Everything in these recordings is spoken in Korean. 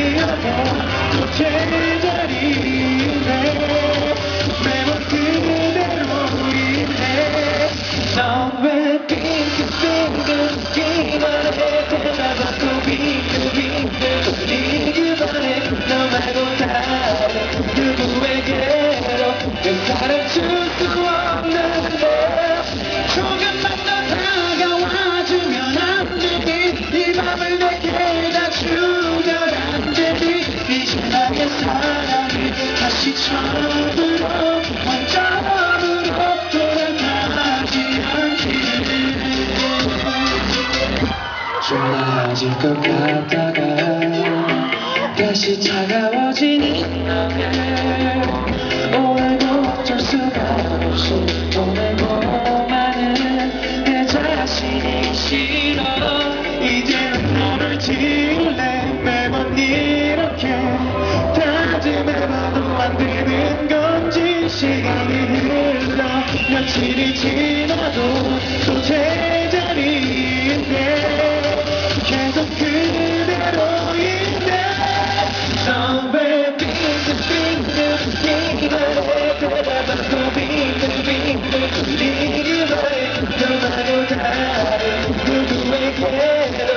뛰어도 또 제자리네. 매번 그대로인데 너왜 빙글빙글 웃기만 해? 대답은 또 빙글빙글 웃기기만 해 너 말고 다른 누구에게로 그 사랑 줄수 없 좋아질 것 같다가 다시 차가워지는 너의 오늘도 어쩔 수가 없이 마는 내 자신이 싫어. 이제는 너를 지 며칠이 지나도 또 제자리인데 계속 그대로인데 너왜 빙글 빙글 네가 대답은 또 빙글 빙글 네가 너 말고 다른 누구에게로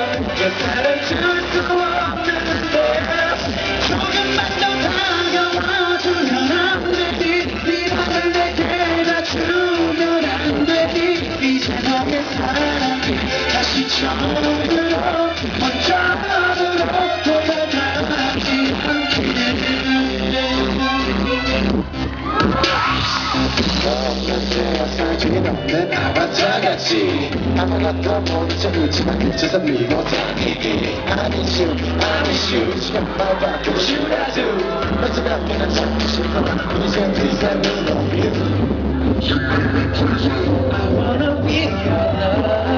않기를 없는 아바타같이 아무것도 모른 척 웃지만 그쳐서 미워 다니기 아닌 슈 아닌 슈 시간 봐봐 슈라도 마지막 때는 잡고 싶어 이제 그 이상은 of you I wanna be your love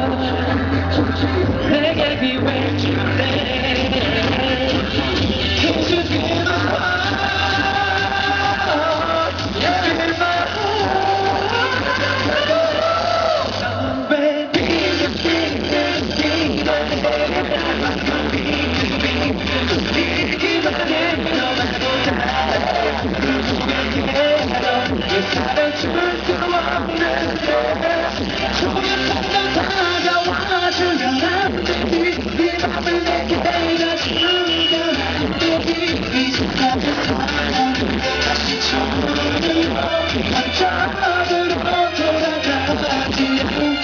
It's time to turn to the one that's